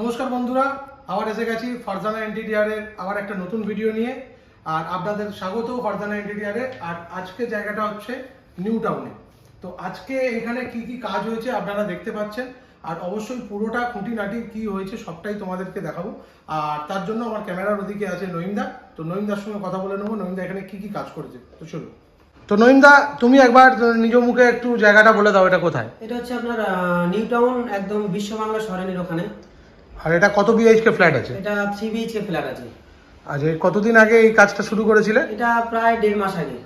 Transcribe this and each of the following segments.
নমস্কার বন্ধুরা, আবার এসে গেছি ফারজানা ইন্টেরিয়ারের আবার একটা নতুন ভিডিও নিয়ে। আর আপনাদের স্বাগত ফারজানা ইন্টেরিয়ারে আর আজকে জায়গাটা হচ্ছে নিউ টাউনে তো আজকে এখানে কি কি কাজ হয়েছে আপনারা দেখতে পাচ্ছেন। আর অবশ্যই পুরোটা খুঁটিনাটি কি হয়েছে সবটাই তোমাদেরকে দেখাবো। আর তার জন্য আমার ক্যামেরার ওদিকে আছে নইমদা তো নইমদার সঙ্গে কথা বলে নেব। নইমদা এখানে কি কি কাজ করেছে? তো চলো। তো নইমদা তুমি একবার নিজ মুখে একটু জায়গাটা বলে দাও, এটা কোথায়? এটা হচ্ছে আপনার নিউ টাউন একদম বিশ্ব বাংলা সরেনির ওখানে। আর এটা কত বিএইচকে ফ্ল্যাট আছে? এটা থ্রি বিএইচকে ফ্ল্যাট আছে। আচ্ছা এই কতদিন আগে এই কাজটা শুরু করেছিলে? এটা প্রায় দেড় মাস আগে।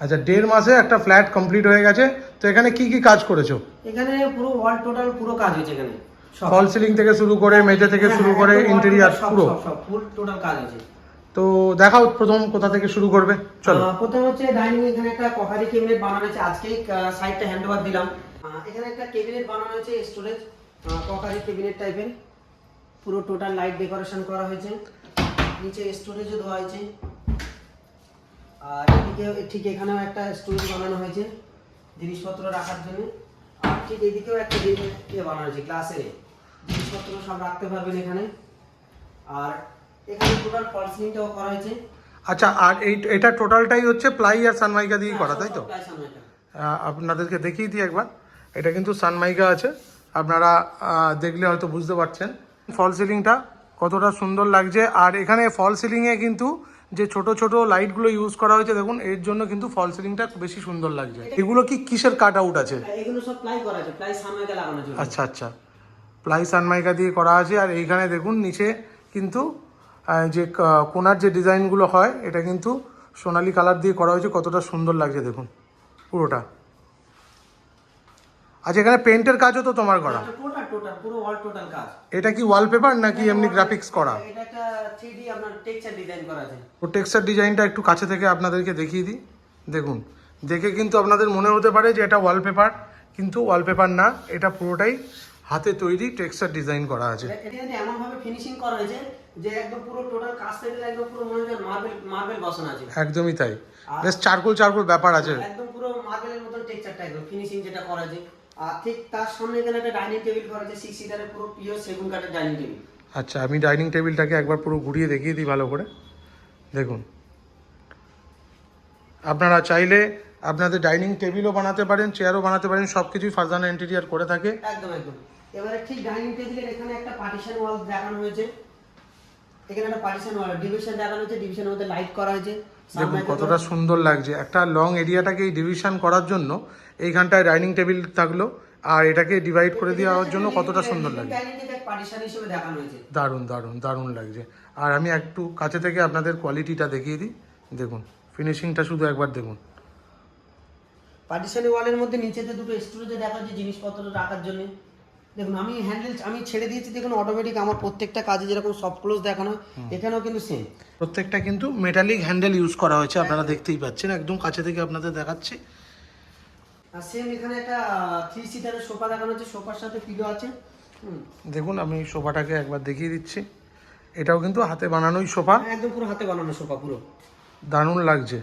আচ্ছা দেড় মাসে একটা ফ্ল্যাট কমপ্লিট হয়ে গেছে। তো এখানে কি কি কাজ করেছ? এখানে পুরো ওয়াল টোটাল পুরো কাজ হয়েছে এখানে। সব। ফল সিলিং থেকে শুরু করে মেঝে থেকে হ্যাঁ, শুরু হ্যাঁ, করে ইন্টেরিয়ার পুরো? সব সব ফুল টোটাল কাজ আছে তো দেখাও প্রথম কোথা থেকে শুরু করবে। চলো। প্রথম হচ্ছে ডাইনিং এখানে একটা কফারি ক্যাবিনেট বানানো হয়েছে আজকেই সাইডটা হ্যান্ড ওভার দিলাম। এখানে একটা ক্যাবিনেট বানানো হয়েছে স্টোরেজ কফারি ক্যাবিনেট টাইপের পুরো টোটাল লাইট ডেকোরেশন করা হয়েছে। নিচে স্টোরেজও দেওয়া হয়েছে। আর এদিকে ঠিক এখানেও একটা স্টোরেজ বানানো হয়েছে জিনিসপত্র রাখার জন্য। আর ঠিক এদিকেও একটা ইয়ে বানানো হয়েছে গ্লাসের জিনিসপত্র সব রাখতে পারবেন এখানে। আর এখানে টোটাল ফল সিলিংটাও করা হয়েছে। আচ্ছা আর এই এটা টোটালটাই হচ্ছে প্লাই আর সানমাইকা দিয়ে করা তাই তো? আপনাদেরকে দেখিয়ে দিই একবার। এটা কিন্তু সানমাইকা আছে। আপনারা দেখলে হয়তো বুঝতে পারছেন। ফল সিলিংটা কতটা সুন্দর লাগছে। আর এখানে ফল সিলিংয়ে কিন্তু যে ছোট ছোট লাইটগুলো ইউজ করা হয়েছে দেখুন এর জন্য কিন্তু ফল সিলিংটা বেশি সুন্দর লাগছে। এগুলো কি কিসের কাট আউট আছে এগুলো সব প্লাই করা আছে প্লাই সামনেটা লাগানো আছে আচ্ছা আচ্ছা। প্লাই সানমাইকা দিয়ে করা আছে আর এইখানে দেখুন নিচে কিন্তু যে কোনার যে ডিজাইনগুলো হয় এটা কিন্তু সোনালি কালার দিয়ে করা হয়েছে কতটা সুন্দর লাগছে দেখুন পুরোটা। আচ্ছা এখানে পেন্টের কাজও তো তোমার করা। টোটাল পুরো অল টোটাল কাজ। এটা কি ওয়ালপেপার নাকি এমনি গ্রাফিক্স করা? এটা একটা 3D আপনার টেক্সচার ডিজাইন করা আছে। ও টেক্সচার ডিজাইনটা একটু কাছে থেকে আপনাদেরকে দেখিয়ে দিই। দেখুন দেখে কিন্তু আপনাদের মনে হতে পারে যে এটা ওয়ালপেপার কিন্তু ওয়ালপেপার না এটা পুরোটাই হাতে তৈরি টেক্সচার ডিজাইন করা আছে। এমন ভাবে ফিনিশিং করা হয়েছে যে একদম পুরো টোটাল কাজ থেকে একদম পুরো মনে হয় মার্বেল মার্বেল বসানো আছে। একদমই তাই। বেশ চারকোল চারকোল ব্যাপার আছে। একদম পুরো মার্বেলের মতন টেক্সচারটা একদম ফিনিশিং যেটা করা আছে। আর ঠিক তার সামনে এখানে একটা ডাইনিং টেবিল করা আছে সিক্স সিটারের পুরো পিওর সেগুন কাঠের ডাইনিং টেবিল আচ্ছা আমি ডাইনিং টেবিলটাকে একবার পুরো ঘুরিয়ে দেখিয়ে দিই ভালো করে। দেখুন। আপনারা চাইলে আপনাদের ডাইনিং টেবিলও বানাতে পারেন চেয়ারও বানাতে পারেন সব কিছুই ফারজানা ইন্টেরিয়ার করে থাকে। একদম একদম। এবারে ঠিক ডাইনিং টেবিলের এখানে একটা পার্টিশন ওয়াল দেখানো হয়েছে। এখানে একটা পার্টিশন ওয়াল ডিভিশন দেখানো হয়েছে ডিভিশনের মধ্যে লাইট করা হয়েছে। দেখুন কতটা সুন্দর লাগছে। একটা লং এরিয়াটাকে এই ডিভিশন করার জন্য এইখানটায় ডাইনিং টেবিল থাকল আর এটাকে ডিভাইড করে দেওয়ার জন্য কতটা সুন্দর হিসেবে দারুণ দারুণ দারুণ লাগছে। আর আমি একটু কাছে থেকে আপনাদের কোয়ালিটিটা দেখিয়ে দিই। দেখুন ফিনিশিংটা শুধু একবার দেখুন। পার্টিশনের ওয়ালের মধ্যে নিচেতে দুটো স্টোরেজে দেখা যাচ্ছে জিনিসপত্র রাখার জন্য। দেখুন আমি হ্যান্ডেল আমি ছেড়ে দিয়েছি দেখুন অটোমেটিক আমার প্রত্যেকটা কাজে যেরকম সফট ক্লোজ দেখানো এখানেও কিন্তু সেম প্রত্যেকটা কিন্তু মেটালিক হ্যান্ডেল ইউজ করা হয়েছে আপনারা দেখতেই পাচ্ছেন। একদম কাছে থেকে আপনাদের দেখাচ্ছি। আর সেম এখানে একটা থ্রি সিটারের সোফা দেখানো হচ্ছে সোফার সাথে পিলো আছে দেখুন আমি সোফাটাকে একবার দেখিয়ে দিচ্ছি। এটাও কিন্তু হাতে বানানোই সোফা। একদম পুরো হাতে বানানো সোফা পুরো। দারুণ লাগছে।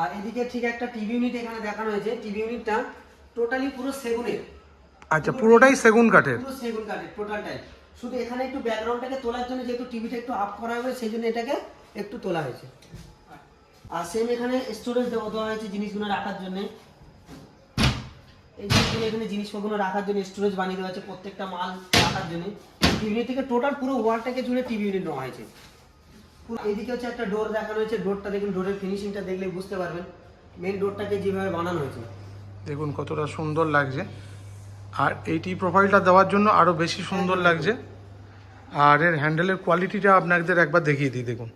আর এদিকে ঠিক একটা টিভি ইউনিট এখানে দেখানো হয়েছে। টিভি ইউনিটটা টোটালি পুরো সেগুনের আচ্ছা পুরোটাই সেগুন কাঠের। পুরো সেগুন কাঠের টোটালটাই শুধু এখানে একটু ব্যাকগ্রাউন্ডটাকে তোলার জন্য যেহেতু টিভিটা একটু আপ করা হবে সেই জন্য এটাকে একটু তোলা হয়েছে। আর সেম এখানে স্টোরেজ দেওয়া দেওয়া হয়েছে জিনিসগুলো রাখার জন্য। এই জিনিসগুলো এখানে জিনিসগুলো রাখার জন্য স্টোরেজ বানিয়ে দেওয়া হয়েছে প্রত্যেকটা মাল রাখার জন্য। টিভি ইউনিট থেকে টোটাল পুরো ওয়ালটাকে জুড়ে টিভি ইউনিট নেওয়া হয়েছে। পুরো এদিকে হচ্ছে একটা ডোর দেখানো হয়েছে ডোরটা দেখুন ডোরের ফিনিশিংটা দেখলে বুঝতে পারবেন। মেন ডোরটাকে যেভাবে বানানো হয়েছে। দেখুন কতটা সুন্দর লাগছে। আর এই টি প্রোফাইলটা দেওয়ার জন্য আরও বেশি সুন্দর লাগছে। আর এর হ্যান্ডেলের কোয়ালিটিটা আপনাদের একবার দেখিয়ে দিই দেখুন।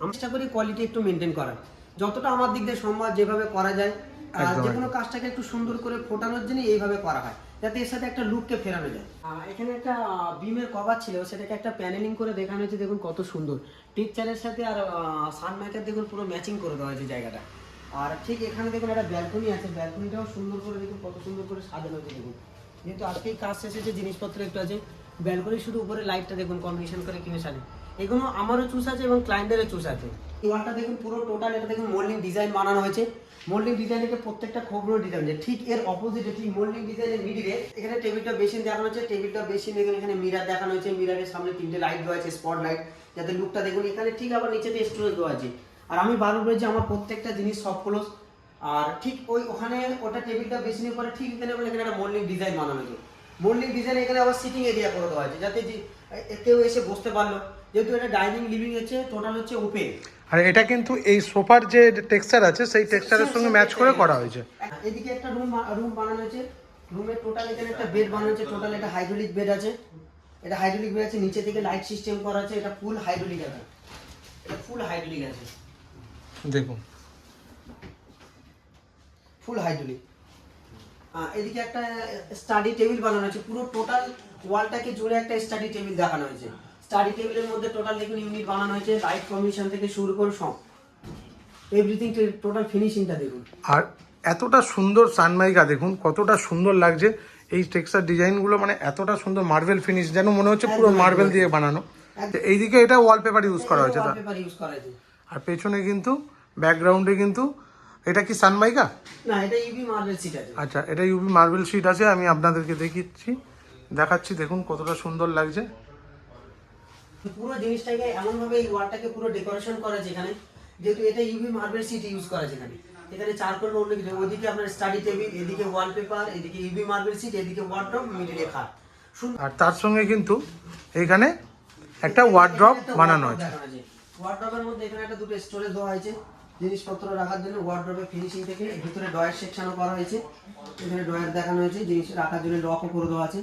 আমি চেষ্টা করি কোয়ালিটি একটু মেনটেন করার। যতটা আমার দিক দিয়ে সম্ভব যেভাবে করা যায় আর যে কোনো কাজটাকে একটু সুন্দর করে ফোটানোর জন্য এইভাবে করা হয় যাতে এর সাথে একটা লুককে ফেরানো যায়। এখানে একটা বিমের কভার ছিল সেটাকে একটা প্যানেলিং করে দেখানো হয়েছে দেখুন কত সুন্দর। টিকচারের সাথে আর সানমাইকার দেখুন পুরো ম্যাচিং করে দেওয়া হয়েছে জায়গাটা। আর ঠিক এখানে দেখুন একটা ব্যালকনি আছে ব্যালকনিটাও সুন্দর করে দেখুন কত সুন্দর করে সাজানো হয়েছে দেখুন। যেহেতু আজকেই কাজ শেষ হয়েছে জিনিসপত্র একটু আছে ব্যালকনি শুধু উপরে লাইটটা দেখুন কম্বিনেশন করে কিনে সাজে এগুলো আমারও চুজ আছে এবং ক্লায়েন্টেরও চুজ আছে। ওয়ালটা দেখুন পুরো টোটাল এটা দেখুন মোল্ডিং ডিজাইন বানানো হয়েছে। মোল্ডিং ডিজাইনের প্রত্যেকটা খোপগুলো ডিজাইন ঠিক এর অপোজিটে ঠিক মোল্ডিং ডিজাইনের মিডিলে এখানে টেবিলটা বেসিন দেখানো হচ্ছে টেবিলটা বেশি দেখুন এখানে মিরার দেখানো হয়েছে। মিরারের সামনে তিনটে লাইট দেওয়া আছে স্পট লাইট যাতে লুকটা দেখুন। এখানে ঠিক আবার নিচেতে স্টোরেজ দেওয়া আছে। আর আমি বারবার বলেছি, আমার প্রত্যেকটা জিনিস সব ক্লোজ আর ঠিক ওই ওখানে ওটা টেবিলটা বেসিনের পরে ঠিক এখানে এখানে একটা মোল্ডিং ডিজাইন বানানো হয়েছে। মোল্ডিং ডিজাইন এখানে আবার সিটিং এরিয়া করে দেওয়া আছে, যাতে কেউ এসে বসতে পারল। যেহেতু এটা ডাইনিং লিভিং হচ্ছে টোটাল হচ্ছে ওপেন আর এটা কিন্তু এই সোফার যে টেক্সচার আছে সেই টেক্সচারের সঙ্গে ম্যাচ করে করা হয়েছে। এদিকে একটা রুম রুম বানানো হয়েছে। রুমের টোটাল এখানে একটা বেড বানানো হয়েছে। টোটাল একটা হাইড্রোলিক বেড আছে। এটা হাইড্রোলিক বেড আছে নিচে থেকে লাইট সিস্টেম করা আছে। এটা ফুল হাইড্রোলিক আছে। এটা ফুল হাইড্রোলিক আছে। দেখুন। ফুল হাইড্রোলিক এদিকে একটা স্টাডি টেবিল বানানো হয়েছে। পুরো টোটাল ওয়ালটাকে জুড়ে একটা স্টাডি টেবিল দেখানো হয়েছে। স্টাডি টেবিলের মধ্যে টোটাল দেখুন ইউনিট বানানো হয়েছে লাইট কম্বিনেশন থেকে শুরু করে সব। এভরিথিং টোটাল ফিনিশিংটা দেখুন। আর এতটা সুন্দর সানমাইকা দেখুন কতটা সুন্দর লাগছে। এই টেক্সচার ডিজাইনগুলো মানে এতটা সুন্দর মার্বেল ফিনিশ যেন মনে হচ্ছে পুরো মার্বেল দিয়ে বানানো। তো এইদিকে এটা ওয়ালপেপার ইউজ করা হয়েছে তা ওয়ালপেপার ইউজ করা হয়েছে। আর পেছনে কিন্তু ব্যাকগ্রাউন্ডে কিন্তু এটা কি সানমাইকা না এটা ইউবি মার্বেল আছে। আচ্ছা এটা ইউবি মার্বেল শিট আছে আমি আপনাদেরকে দেখিয়েছি দেখাচ্ছি দেখুন কতটা সুন্দর লাগছে। পুরো জিনিসটাকে এমন ভাবে এই ওয়ালটাকে পুরো ডেকোরেশন করা এখানে যেহেতু এটা ইউভি মার্বেল সিট ইউজ করা আছে এখানে চারকোল অন্য কিছু। ওইদিকে আপনার স্টাডি টেবিল এদিকে ওয়ালপেপার এদিকে ইউভি মার্বেল সিট এদিকে ওয়ার্ড্রপ মিডিলে খাট। আর তার সঙ্গে কিন্তু এখানে একটা ওয়ার্ড্রপ বানানো আছে। ওয়ার্ড্রপের মধ্যে এখানে একটা দুটো স্টোরেজ দেওয়া হয়েছে। জিনিসপত্র রাখার জন্য ওয়ার্ড্রপের ফিনিশিং থেকে ভিতরে ডয়ার সেকশনও করা হয়েছে। এখানে ডয়ার দেখানো হয়েছে জিনিস রাখার জন্য লকও করে দেওয়া আছে।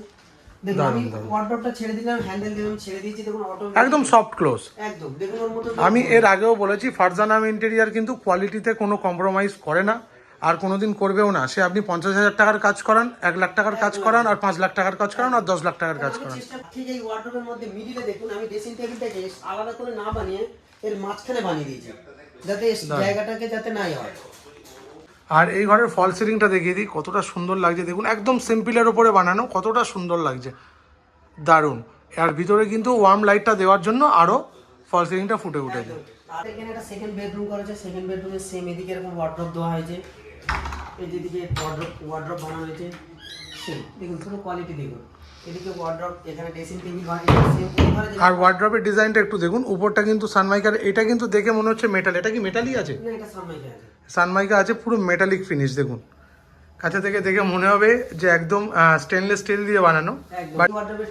একদম সফট ক্লোজ আমি এর আগেও বলেছি ফারজানাম ইন্টেরিয়ার কিন্তু কোয়ালিটিতে কোনো কম্প্রোমাইজ করে না আর কোনোদিন করবেও না। সে আপনি পঞ্চাশ হাজার টাকার কাজ করান এক লাখ টাকার কাজ করান আর পাঁচ লাখ টাকার কাজ করান আর দশ লাখ টাকার কাজ করান। ঠিক এই ওয়ার্ডরোবের মধ্যে মিডিলে দেখুন আমি ড্রেসিং টেবিলটাকে আলাদা করে না বানিয়ে এর মাঝখানে বানিয়ে দিয়েছি যাতে জায়গাটাকে যাতে নাই হয়। আর এই ঘরের ফল সিলিংটা দেখিয়ে দিই কতটা সুন্দর লাগছে। দেখুন একদম সিম্পলের ওপরে বানানো কতটা সুন্দর লাগছে। দারুণ। আর ভিতরে কিন্তু ওয়ার্ম লাইটটা দেওয়ার জন্য আরও ফল সিলিংটা ফুটে উঠেছে। আর এখানে একটা সেকেন্ড বেডরুম করেছে সেকেন্ড বেডরুমে সেম এদিকে এরকম ওয়ার্ড্রপ দেওয়া হয়েছে। এই যেদিকে ওয়ার্ড্রপ ওয়ার্ড্রপ বানানো হয়েছে। সেম দেখুন পুরো কোয়ালিটি দেখুন। এদিকে ওয়ার্ড্রপ এখানে ড্রেসিং টেবিল বানিয়ে সেম ঘরে যে- আর ওয়ার্ড্রপের ডিজাইনটা একটু দেখুন উপরটা কিন্তু সানমাইকার এটা কিন্তু দেখে মনে হচ্ছে মেটাল এটা কি মেটালই আছে? না এটা সামনে আছে। সানমাইকা আছে পুরো মেটালিক ফিনিশ দেখুন। কাছে থেকে দেখে মনে হবে যে একদম স্টেনলেস স্টিল দিয়ে বানানো।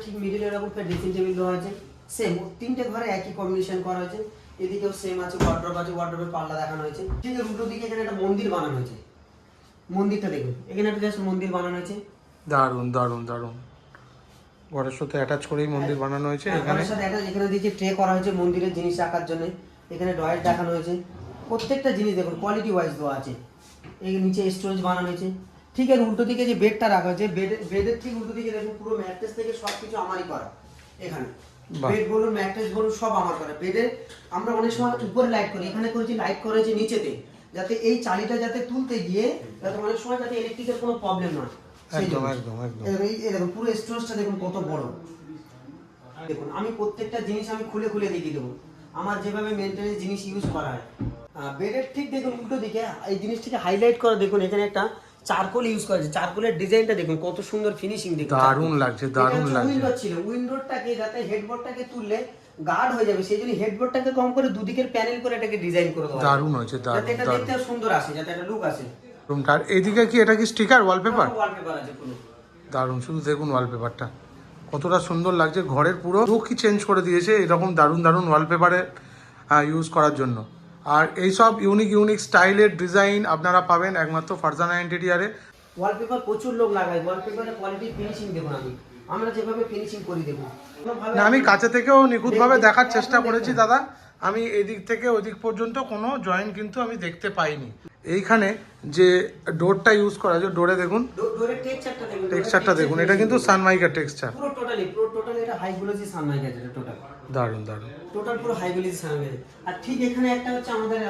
ঠিক মিডিলে এরকম একটা ড্রেসিং টেবিল দেওয়া আছে। সেম তিনটে ঘরে একই কম্বিনেশন করা হয়েছে। এদিকেও সেম আছে আছে পাল্লা দেখানো হয়েছে। ঠিক উল্টো দিকে এখানে একটা মন্দির বানানো হয়েছে। মন্দিরটা দেখুন এখানে একটা জাস্ট মন্দির বানানো হয়েছে। দারুণ দারুণ দারুণ। ঘরের সাথে অ্যাটাচ করেই মন্দির বানানো হয়েছে হ্যাঁ, এখানে। সাথে একটা এখানে দিয়েছে ট্রে করা হয়েছে মন্দিরের জিনিস রাখার জন্য এখানে ডয়ের দেখানো হয়েছে। প্রত্যেকটা জিনিস দেখুন কোয়ালিটি ওয়াইজ দেওয়া আছে। এই নিচে স্টোরেজ বানানো হয়েছে। ঠিক আছে উল্টো দিকে যে বেডটা রাখা হয়েছে বেড বেডের ঠিক উল্টো দিকে দেখুন পুরো ম্যাট্রেস থেকে সব কিছু আমারই করা এখানে। বেড বলুন ম্যাট্রেস বলুন সব আমার করা। বেডে আমরা অনেক সময় উপরে লাইট করি এখানে করেছি লাইট করেছি নিচেতে। যাতে এই চালিটা যাতে তুলতে গিয়ে যাতে অনেক সময় যাতে ইলেকট্রিকের কোনো প্রবলেম না একদম জন্য। একদম একদম। এরকম এই- এই দেখুন পুরো স্টোরেজটা দেখুন কত বড়। দেখুন আমি প্রত্যেকটা জিনিস আমি খুলে খুলে দেখিয়ে দেবো। আমার যেভাবে মেনটেনেন্স জিনিস ইউজ করা হয়। বেডের ঠিক দেখুন উল্টো দিকে এই জিনিসটাকে হাইলাইট করা দেখুন এখানে একটা চারকোল ইউজ করা আছে। চারকোলের ডিজাইনটা দেখুন কত সুন্দর ফিনিশিং দেখুন দারুণ লাগছে, দারুণ লাগছে। উইন্ডো ছিল উইন্ডোটাকে যাতে হেডবোর্ডটাকে তুললে গার্ড হয়ে যাবে সেই জন্য হেডবোর্ডটাকে কম করে দুদিকের প্যানেল করে এটাকে ডিজাইন করে দেওয়া হয়েছে। দারুণ হয়েছে যাতে দারুণ এটা দেখতে সুন্দর আসে যাতে একটা লুক আসে। রুমটা আর এদিকে কি এটা কি স্টিকার ওয়ালপেপার ওয়ালপেপার আছে পুরো। দারুণ শুধু দেখুন ওয়ালপেপারটা কতটা সুন্দর লাগছে ঘরের পুরো লুকই চেঞ্জ করে দিয়েছে এরকম দারুণ দারুণ ওয়ালপেপারে ইউজ করার জন্য। আর এইসব ইউনিক ইউনিক স্টাইলের ডিজাইন আপনারা পাবেন একমাত্র ফারজানা ইন্টেরিয়ারে ওয়ালপেপার প্রচুর লোক লাগায় ওয়ালপেপারের কোয়ালিটি ফিনিশিং দেবো আমি। আমরা যেভাবে ফিনিশিং করি দেবো না আমি কাছে থেকেও নিখুঁতভাবে দেখার চেষ্টা করেছি দাদা। আমি এদিক থেকে ওদিক পর্যন্ত কোনো জয়েন্ট কিন্তু আমি দেখতে পাইনি। এইখানে যে ডোরটা ইউজ করা আছে ডোরে দেখুন। টেক্সচারটা দেখুন টেক্সচারটা দেখুন এটা কিন্তু সানমাইকার টেক্সচার পুরো টোটালি পুরো টোটালি এটা হাই গ্লোসি সানলাইট আছে টোটাল দারুণ দারুণ। টোটাল পুরো হাই গ্লোসি সানলাইট আর ঠিক এখানে একটা হচ্ছে আমাদের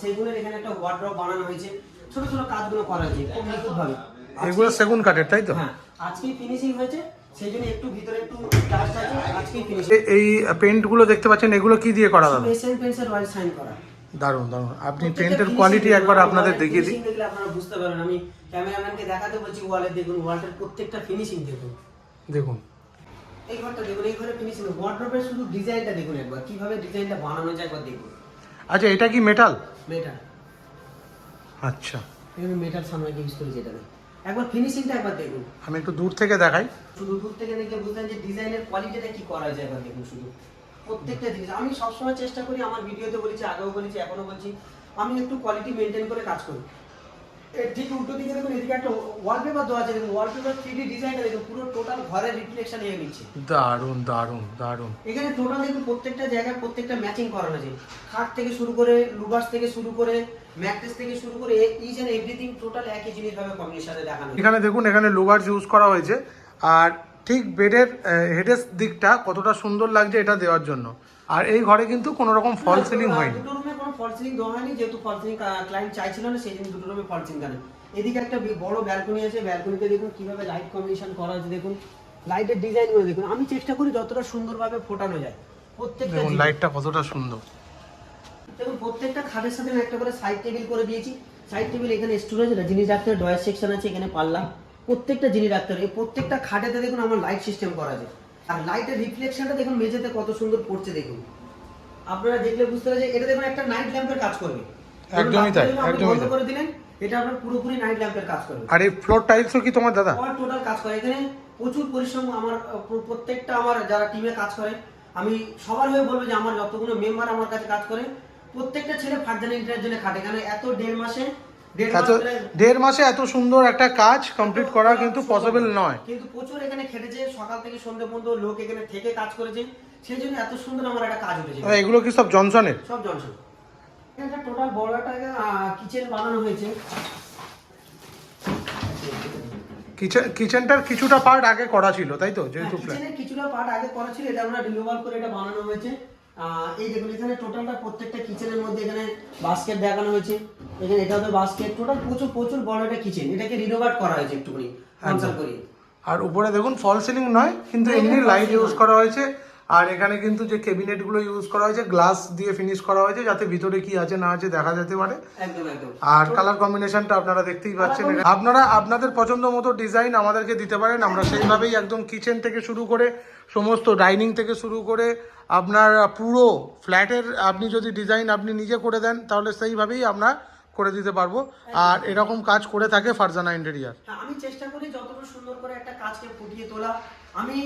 সেগুনের এখানে একটা ওয়ার্ড্রপ বানানো হয়েছে। ছোট ছোট কাজগুলো করা হয়েছে খুব নিখুঁতভাবে। এগুলো সেগুন কাঠের তাই তো? হ্যাঁ আজকেই ফিনিশিং হয়েছে সেই জন্য একটু ভিতরে একটু কাজ আছে আজকেই ফিনিশিং এই পেন্টগুলো দেখতে পাচ্ছেন এগুলো কি দিয়ে করা দাদা? এসএন পেন্সের রয়্যাল সাইন করা। দারুণ দারুণ। আপনি পেন্টের কোয়ালিটি একবার আপনাদের দেখিয়ে দিই। দেখলে আপনারা বুঝতে পারবেন। আমি ক্যামেরাম্যানকে দেখাতে বলছি ওয়ালে দেখুন ওয়ালটার প্রত্যেকটা ফিনিশিং দেখুন। দেখুন। এই ঘরটা দেখুন এই ঘরে ফিনিশিং ওয়ার্ড্রোবের শুধু ডিজাইনটা দেখুন একবার। কীভাবে ডিজাইনটা বানানো যায় একবার দেখুন। আচ্ছা এটা কি মেটাল মেটাল আচ্ছা। এখানে মেটাল সামনে ইউজ করেছি এটা একবার ফিনিশিংটা একবার দেখুন। আমি একটু দূর থেকে দেখাই। শুধু দূর থেকে দেখলে বুঝলেন যে ডিজাইনের কোয়ালিটিটা কি করা যায় একবার দেখুন শুধু। প্রত্যেকটা জিনিস। আমি সবসময় চেষ্টা করি আমার ভিডিওতে বলেছি আগেও বলেছি এখনও বলছি আমি একটু কোয়ালিটি মেনটেন করে কাজ করি। ঠিক উল্টো দিকে দেখুন এদিকে একটা ওয়ালপেপার দেওয়া আছে দেখুন ওয়ালপেপার থ্রি ডি ডিজাইনটা দেখুন পুরো টোটাল ঘরের রিফ্লেকশন নিয়ে নিচ্ছে। দারুণ দারুণ দারুণ। এখানে টোটাল দেখুন প্রত্যেকটা জায়গায় প্রত্যেকটা ম্যাচিং করানো আছে। খাট থেকে শুরু করে লুবার্স থেকে শুরু করে ম্যাট্রেস থেকে শুরু করে ইচ এন্ড এভরিথিং টোটাল একই জিনিস ভাবে কম্বিনেশনে দেখানো এখানে দেখুন এখানে লোভার্স ইউজ করা হয়েছে আর ঠিক বেডের হেডের দিকটা কতটা সুন্দর লাগছে এটা দেওয়ার জন্য। আর এই ঘরে কিন্তু কোনো রকম ফল সিলিং হয়নি। দুটো রুমে কোনো ফল সিলিং দেওয়া হয়নি যেহেতু ফল সিলিং ক্লায়েন্ট চাইছিল না সেই জন্য দুটো রুমে ফল সিলিং দেয় এদিকে একটা বড় ব্যালকনি আছে ব্যালকনিতে দেখুন কীভাবে লাইট কম্বিনেশন করা আছে দেখুন। লাইটের ডিজাইনগুলো দেখুন। আমি চেষ্টা করি যতটা সুন্দরভাবে ফোটানো যায়। প্রত্যেকটা দেখুন লাইটটা কতটা সুন্দর। দেখুন প্রত্যেকটা খাটের সাথে একটা করে সাইড টেবিল করে দিয়েছি সাইড টেবিল এখানে স্টোরেজ জিনিস রাখতে ডয়ার সেকশন আছে এখানে পাল্লা। প্রত্যেকটা জিনিস রাখতে হবে। এই প্রত্যেকটা খাটেতে দেখুন আমার লাইট সিস্টেম করা আছে। আর লাইটের রিফ্লেকশনটা দেখুন মেঝেতে কত সুন্দর পড়ছে দেখুন। আপনারা দেখলে বুঝতে পারছেন এটা দেখুন একটা নাইট ল্যাম্পের কাজ করবে। একদমই তাই, একদমই তাই। করে দিলেন এটা আপনার পুরোপুরি নাইট ল্যাম্পের কাজ করবে। আর এই ফ্লোর টাইলসও কি তোমার দাদা? আমার টোটাল কাজ করে। এখানে প্রচুর পরিশ্রম আমার প্রত্যেকটা আমার যারা টিমে কাজ করে আমি সবার হয়ে বলব যে আমার যতগুলো মেম্বার আমার কাছে কাজ করে প্রত্যেকটা ছেলে ফার্জান ইন্টারের জন্য খাটে। কারণ এত দেড় মাস এত দেড় মাসে এত সুন্দর একটা কাজ কমপ্লিট করা কিন্তু পসিবল নয়। কিন্তু প্রচুর এখানে খেটেছে সকাল থেকে সন্ধ্যে পর্যন্ত লোক এখানে থেকে কাজ করেছে। সেই জন্য এত সুন্দর আমার একটা কাজ উঠেছে এগুলো কি সব জনসনের? সব জনসন। এটা টোটাল বড় একটা কিচেন বানানো হয়েছে। কিচেন কিচেনটার কিছুটা পার্ট আগে করা ছিল তাই তো যেহেতু কিচেনের কিছুটা পার্ট আগে করা ছিল এটা আমরা রিমুভাল করে এটা বানানো হয়েছে। এই দেখুন এখানে টোটালটা প্রত্যেকটা কিচেনের মধ্যে এখানে বাস্কেট দেখানো হয়েছে। এখানে এটা হবে বাস্কেট টোটাল প্রচুর প্রচুর বড় একটা কিচেন এটাকে রিনোভেট করা হয়েছে একটুখানি আনসার করে। আর উপরে দেখুন ফল সিলিং নয় কিন্তু এমনি লাইট ইউজ করা হয়েছে। আর এখানে কিন্তু যে ক্যাবিনেটগুলো ইউজ করা হয়েছে গ্লাস দিয়ে ফিনিশ করা হয়েছে যাতে ভিতরে কি আছে না আছে দেখা যেতে পারে। আর কালার কম্বিনেশনটা আপনারা দেখতেই পাচ্ছেন। আপনারা আপনাদের পছন্দ মতো ডিজাইন আমাদেরকে দিতে পারেন। আমরা সেইভাবেই একদম কিচেন থেকে শুরু করে সমস্ত ডাইনিং থেকে শুরু করে আপনার পুরো ফ্ল্যাটের আপনি যদি ডিজাইন আপনি নিজে করে দেন তাহলে সেইভাবেই আমরা করে দিতে পারব। আর এরকম কাজ করে থাকে ফারজানা ইন্টেরিয়ার আমি চেষ্টা করি যতটা সুন্দর করে একটা কাজকে ফুটিয়ে তোলা। আমি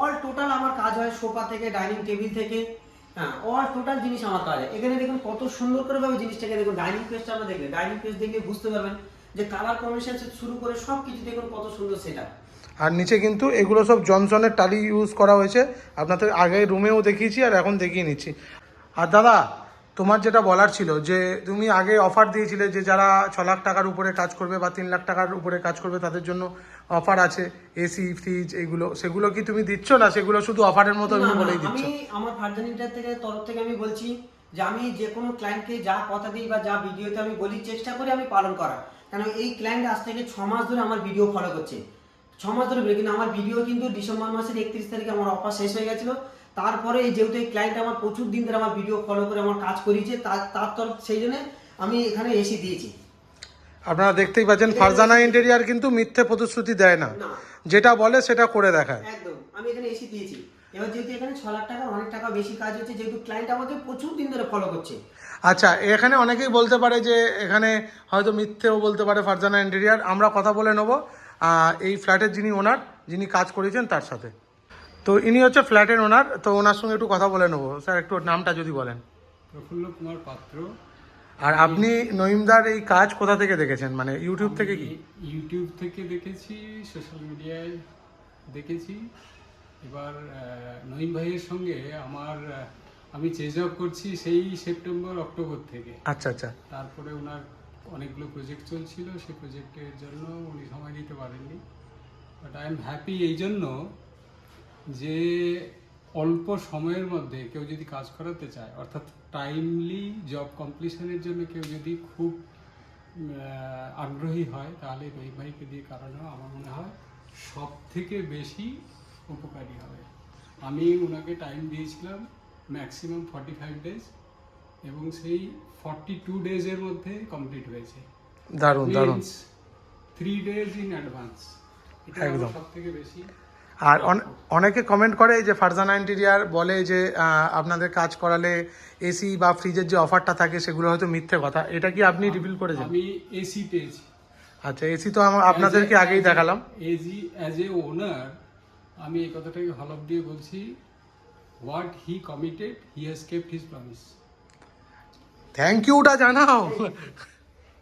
অল টোটাল আমার কাজ হয় সোফা থেকে ডাইনিং টেবিল থেকে। হ্যাঁ অল টোটাল জিনিস আমার কাজ হয়। এখানে দেখুন কত সুন্দর করে ভাবে জিনিসটাকে দেখুন ডাইনিং পেজটা আমরা দেখলে ডাইনিং পেজ দেখলে বুঝতে পারবেন যে কালার কম্বিনেশন শুরু করে সব কিছু দেখুন কত সুন্দর সেটা আর নিচে কিন্তু এগুলো সব জনসনের টালি ইউজ করা হয়েছে। আপনাদের আগে রুমেও দেখিয়েছি আর এখন দেখিয়ে নিচ্ছি। আর দাদা তোমার যেটা বলার ছিল যে তুমি আগে অফার দিয়েছিলে যে যারা ছ লাখ টাকার উপরে কাজ করবে বা তিন লাখ টাকার উপরে কাজ করবে তাদের জন্য অফার আছে এসি ফ্রিজ এগুলো সেগুলো কি তুমি দিচ্ছ না? সেগুলো শুধু অফারের মতো না, বলেই দিচ্ছ? আমি আমার ভার্জন ইন্টার থেকে তরফ থেকে আমি বলছি যে আমি যে কোনো ক্লায়েন্টকে যা কথা দিই বা যা ভিডিওতে আমি বলি চেষ্টা করি আমি পালন করার। কারণ এই ক্লায়েন্ট আজ থেকে ছ মাস ধরে আমার ভিডিও ফলো করছে। ছ মাস ধরে কিন্তু আমার ভিডিও কিন্তু ডিসেম্বর মাসের একত্রিশ তারিখে আমার অফার শেষ হয়ে গেছিল। তারপরে যেহেতু এই ক্লায়েন্ট আমার প্রচুর দিন ধরে আমার ভিডিও ফলো করে আমার কাজ করিয়েছে তার তার তরফ সেই জন্য আমি এখানে এসি দিয়েছি। আপনারা দেখতেই পাচ্ছেন ফারজানা ইন্টেরিয়ার কিন্তু মিথ্যে প্রতিশ্রুতি দেয় না। যেটা বলে সেটা করে দেখায়। একদম আমি এখানে এসি দিয়েছি। এবার যেহেতু এখানে ছ লাখ টাকা অনেক টাকা বেশি কাজ হচ্ছে যেহেতু ক্লায়েন্ট আমাকে প্রচুর দিন ধরে ফলো করছে। আচ্ছা এখানে অনেকেই বলতে পারে যে এখানে হয়তো মিথ্যেও বলতে পারে ফারজানা ইন্টেরিয়ার আমরা কথা বলে নেব এই ফ্ল্যাটের যিনি ওনার যিনি কাজ করেছেন তার সাথে। তো ইনি হচ্ছে ফ্ল্যাটের ওনার তো ওনার সঙ্গে একটু কথা বলে নেব। স্যার একটু নামটা যদি বলেন। প্রফুল্ল কুমার পাত্র। আর আপনি নইমদার এই কাজ কোথা থেকে দেখেছেন? মানে ইউটিউব থেকে কি? ইউটিউব থেকে দেখেছি সোশ্যাল মিডিয়ায় দেখেছি। এবার নঈম ভাইয়ের সঙ্গে আমার আমি চেজ আপ করছি সেই সেপ্টেম্বর অক্টোবর থেকে। আচ্ছা আচ্ছা। তারপরে ওনার অনেকগুলো প্রজেক্ট চলছিল সেই প্রজেক্টের জন্য উনি সময় দিতে পারেননি। বাট আই এম হ্যাপি এই জন্য যে অল্প সময়ের মধ্যে কেউ যদি কাজ করাতে চায় অর্থাৎ টাইমলি জব কমপ্লিশনের জন্য কেউ যদি খুব আগ্রহী হয় তাহলে রহিম ভাইকে দিয়ে কারণে আমার মনে হয় সব থেকে বেশি উপকারী হবে। আমি ওনাকে টাইম দিয়েছিলাম ম্যাক্সিমাম ফর্টি ফাইভ ডেজ এবং সেই ফর্টি টু ডেজের মধ্যে কমপ্লিট হয়েছে। দারুণ দারুণ। থ্রি ডেজ ইন অ্যাডভান্স এটা। সব থেকে বেশি আর অনে- অনেকে কমেন্ট করে যে ফারজানা ইন্টেরিয়ার বলে যে আপনাদের কাজ করালে এসি বা ফ্রিজের যে অফারটা থাকে সেগুলো হয়তো মিথ্যে কথা। এটা কি আপনি রিভিল করেছেন? আমি এসি পেয়েছি। আচ্ছা এসি তো আমার আপনাদেরকে আগেই দেখালাম। এজি অ্যাজ এ ওনার আমি এই কথাটাকে হলফ দিয়ে বলছি what he committed he has kept his promise thank Yuta জানাও।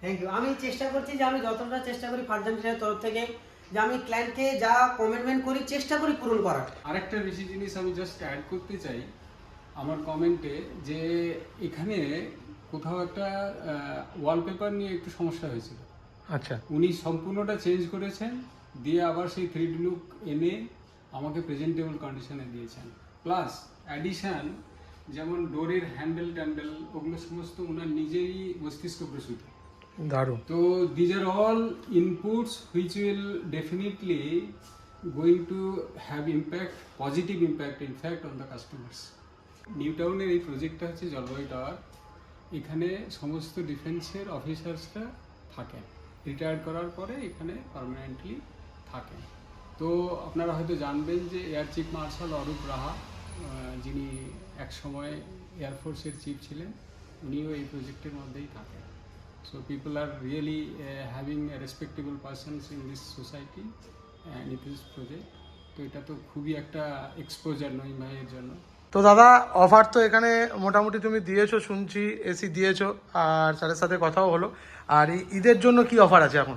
থ্যাংক ইউ আমি চেষ্টা করছি যে আমি যতটা চেষ্টা করি ফার্জান তরফ থেকে যে আমি ক্লায়েন্টকে যা কমিটমেন্ট করি চেষ্টা করি পূরণ করার। আরেকটা বেশি জিনিস আমি জাস্ট অ্যাড করতে চাই আমার কমেন্টে যে এখানে কোথাও একটা ওয়ালপেপার নিয়ে একটু সমস্যা হয়েছিল। আচ্ছা। উনি সম্পূর্ণটা চেঞ্জ করেছেন দিয়ে আবার সেই থ্রি লুক এনে আমাকে প্রেজেন্টেবল কন্ডিশনে দিয়েছেন। প্লাস অ্যাডিশান যেমন ডোরের হ্যান্ডেল ট্যান্ডেল ওগুলো সমস্ত ওনার নিজেই মস্তিষ্ক প্রসূত দারুণ। তো these are all inputs which will definitely going to have impact positive impact in fact on the customers new টাউনের এই প্রজেক্টটা হচ্ছে জলবায়ু টাওয়ার। এখানে সমস্ত ডিফেন্সের অফিসার্সরা থাকেন। রিটায়ার করার পরে এখানে পার্মানেন্টলি থাকেন। তো আপনারা হয়তো জানবেন যে air chief marshal Arup Raha যিনি একসময় এয়ারফোর্সের চিফ ছিলেন, উনিও এই প্রজেক্টের মধ্যেই থাকেন। So people are really uh, having a respectable persons in this society and it is project. তো এটা তো খুবই একটা এক্সপোজার নই ভাইয়ের জন্য তো দাদা অফার তো এখানে মোটামুটি তুমি দিয়েছ শুনছি এসি দিয়েছ আর স্যারের সাথে কথাও হলো। আর ঈদের জন্য কি অফার আছে এখন?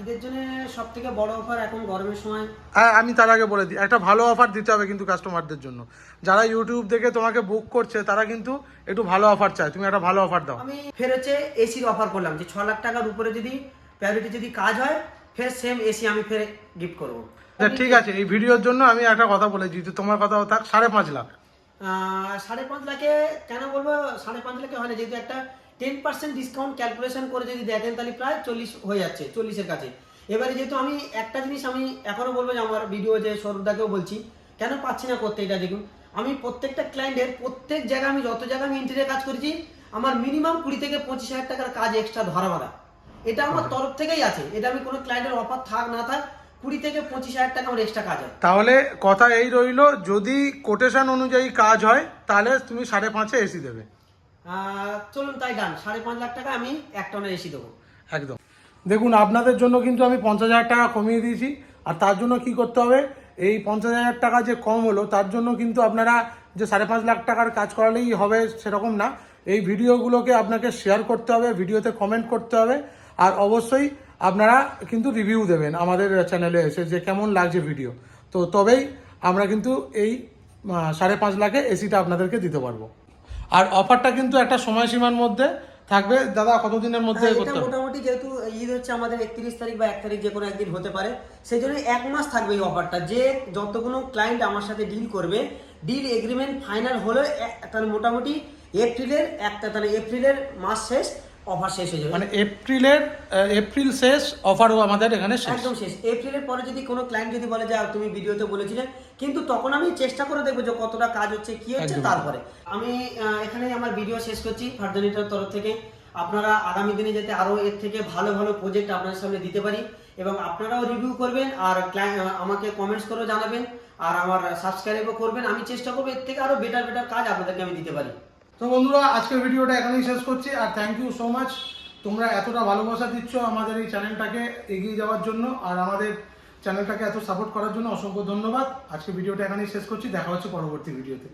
ঈদের জন্য সব থেকে বড় অফার এখন গরমের সময়। হ্যাঁ আমি তার আগে বলে দিই একটা ভালো অফার দিতে হবে কিন্তু কাস্টমারদের জন্য। যারা ইউটিউব দেখে তোমাকে বুক করছে তারা কিন্তু একটু ভালো অফার চায়। তুমি একটা ভালো অফার দাও। আমি ফের হচ্ছে এসির অফার করলাম যে ছ লাখ টাকার উপরে যদি প্রায়োরিটি যদি কাজ হয় ফের সেম এসি আমি ফের গিফট করব। আচ্ছা, ঠিক আছে এই ভিডিওর জন্য আমি একটা কথা বলেছি তোমার কথাও থাক সাড়ে পাঁচ লাখ। সাড়ে পাঁচ লাখে কেন বলব সাড়ে পাঁচ লাখে হয় না যেহেতু একটা টেন পার্সেন্ট ডিসকাউন্ট ক্যালকুলেশন করে যদি দেখেন তাহলে প্রায় চল্লিশ হয়ে যাচ্ছে চল্লিশের কাছে। এবারে যেহেতু আমি একটা জিনিস আমি এখনও বলব যে আমার ভিডিও যে সৌরভদাকেও বলছি কেন পাচ্ছি না করতে এটা দেখুন। আমি প্রত্যেকটা ক্লায়েন্টের প্রত্যেক জায়গায় আমি যত জায়গায় আমি ইন্টেরিয়ার কাজ করেছি আমার মিনিমাম কুড়ি থেকে পঁচিশ হাজার টাকার কাজ এক্সট্রা ধরা মারা এটা আমার তরফ থেকেই আছে। এটা আমি কোনো ক্লায়েন্টের অফার থাক না থাক কুড়ি থেকে পঁচিশ হাজার টাকা আমার এক্সট্রা কাজ হয়। তাহলে কথা এই রইল যদি কোটেশন অনুযায়ী কাজ হয় তাহলে তুমি সাড়ে পাঁচে এসি দেবে। চলুন তাই গান সাড়ে পাঁচ লাখ টাকা আমি এক টনের এসি দেবো। একদম। দেখুন আপনাদের জন্য কিন্তু আমি পঞ্চাশ হাজার টাকা কমিয়ে দিয়েছি আর তার জন্য কি করতে হবে? এই পঞ্চাশ হাজার টাকা যে কম হলো তার জন্য কিন্তু আপনারা যে সাড়ে পাঁচ লাখ টাকার কাজ করালেই হবে সেরকম না। এই ভিডিওগুলোকে আপনাকে শেয়ার করতে হবে ভিডিওতে কমেন্ট করতে হবে আর অবশ্যই আপনারা কিন্তু রিভিউ দেবেন আমাদের চ্যানেলে এসে যে কেমন লাগছে ভিডিও তো তবেই আমরা কিন্তু এই সাড়ে পাঁচ লাখে এসিটা আপনাদেরকে দিতে পারব। আর অফারটা কিন্তু একটা সময়সীমার মধ্যে থাকবে। দাদা কতদিনের মধ্যে হ্যাঁ, করতে মোটামুটি যেহেতু ঈদ হচ্ছে আমাদের একত্রিশ তারিখ বা এক তারিখ যে কোনো একদিন হতে পারে সেই জন্য এক মাস থাকবে এই অফারটা যে যতগুলো ক্লায়েন্ট আমার সাথে ডিল করবে ডিল এগ্রিমেন্ট ফাইনাল হলে তাহলে মোটামুটি এপ্রিলের একটা তাহলে এপ্রিলের মাস শেষ। অফার শেষ হয়ে যাবে। মানে এপ্রিলের এপ্রিল শেষ অফারও আমাদের এখানে শেষ। একদম শেষ। এপ্রিলের পরে যদি কোনো ক্লায়েন্ট যদি বলে যে "আহ, তুমি ভিডিওতে বলেছিলে কিন্তু তখন আমি চেষ্টা করে দেখব যে কতটা কাজ হচ্ছে কি হচ্ছে তারপরে। আমি এখানে আমার ভিডিও শেষ করছি ফার্দানিটার তরফ থেকে। আপনারা আগামী দিনে যাতে আরও এর থেকে ভালো ভালো প্রজেক্ট আপনার সামনে দিতে পারি এবং আপনারাও রিভিউ করবেন আর আমাকে কমেন্টস করেও জানাবেন আর আমার সাবস্ক্রাইবও করবেন। আমি চেষ্টা করব এর থেকে আরও বেটার বেটার কাজ আপনাদেরকে আমি দিতে পারি। তো বন্ধুরা, আজকের ভিডিওটা এখানেই শেষ করছি, আর থ্যাংক ইউ সো মাচ তোমরা এতটা ভালোবাসা দিচ্ছ আমাদের এই চ্যানেলটাকে এগিয়ে যাওয়ার জন্য, আর আমাদের চ্যানেলটাকে এত সাপোর্ট করার জন্য অসংখ্য ধন্যবাদ। আজকে ভিডিওটা এখানেই শেষ করছি, দেখা হচ্ছে পরবর্তী ভিডিওতে।